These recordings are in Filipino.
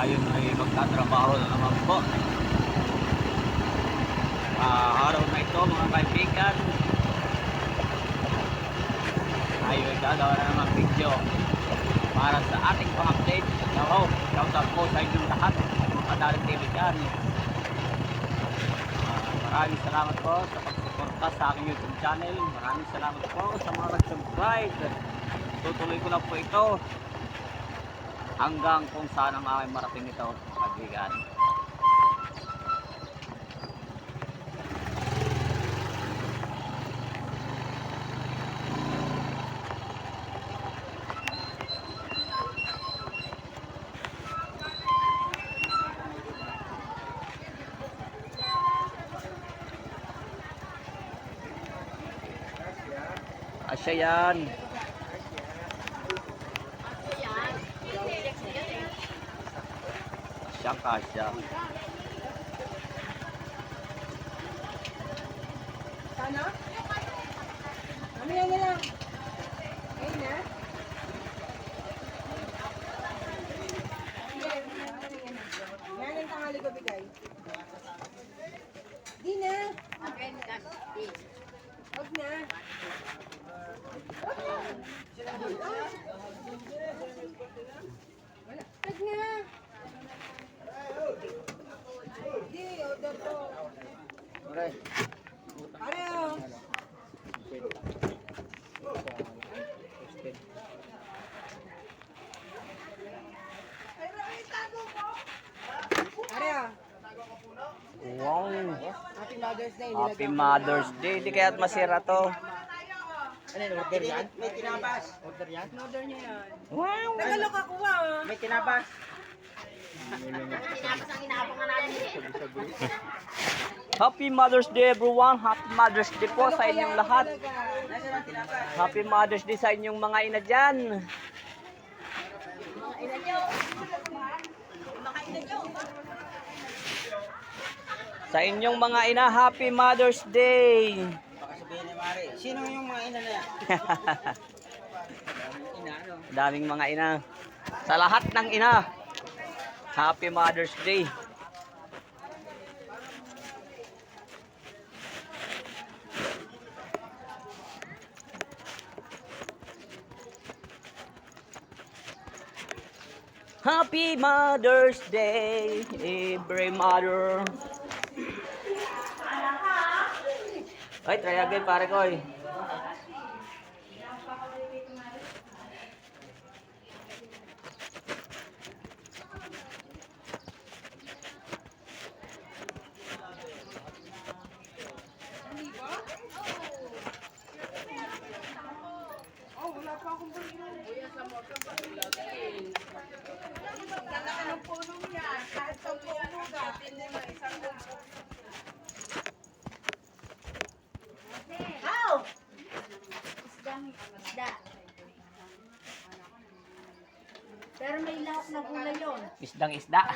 tayo ay magtatrabaho na naman po. Ah, araw na ito mga kaibigan. Tayo ay gagawa na naman video para sa ating pang-update. Hello, shout out po sa inyong lahat. Mga kadaling TV dyan. Ah, maraming salamat po sa pagsuporta sa aking YouTube channel. Maraming salamat po sa mga nag-subscribe. Tutuloy ko na po ito hanggang kung saan ang aking marating ito, kaibigan. Asya yan. Asya kasya. Sana? Mamaya na lang. Ngayon na? Yan ang tangali ko bigay. Di na. Huwag na. Wala. Huwag na. Di, order to. Okay. Pareho. Pareho. Wow. Happy Mother's Day. Happy Mother's Day. Di kaya't masira to. Ano yung order yan? May tinabas. Order yan? Order niya yan. Wow. Tagalog ako ah. May tinabas. Happy Mother's Day everyone. Happy Mother's Day po sa inyong lahat. Happy Mother's Day sa inyong mga ina dyan. Sa inyong mga ina, Happy Mother's Day. Baka sabihin ni Mari, sino yung mga ina na yan? ina, ano? Daming mga ina. Sa lahat ng ina, Happy Mother's Day. Happy Mother's Day, every mother. Ay, try again pare ko eh. Oh, wala pa akong balik. Kuya, sa mo ka pa Lalaki ng puno niya. Kahit sa puno ka, hindi mo isang lupo. How? Isdang isda. Pero may lahok na gulay yun. Isdang isda.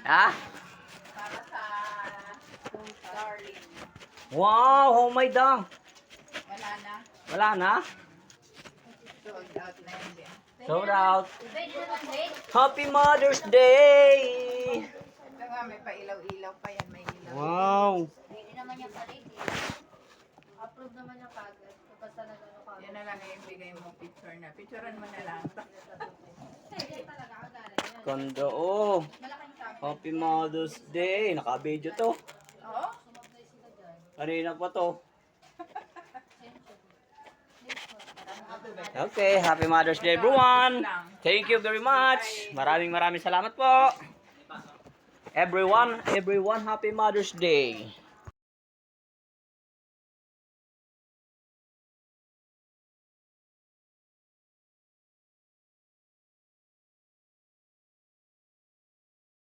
Ha? Wow, oh my dang. Wala na. Wala na? Sold out na yun din. Sold out. Happy Mother's Day! Ito nga, may pailaw-ilaw pa yan. May ilaw. Wow. Pwede naman yung palig. Approve naman yung kagad. Basta na gano'n kagad. Yan na lang yung bigay mo picture na. Picturean mo na lang. Kondo, oh. Happy Mother's Day. Naka-video to. Oo? Kanina pa to. Okay, happy Mother's Day everyone. Thank you very much. Maraming maraming salamat po. Everyone, everyone, happy Mother's Day.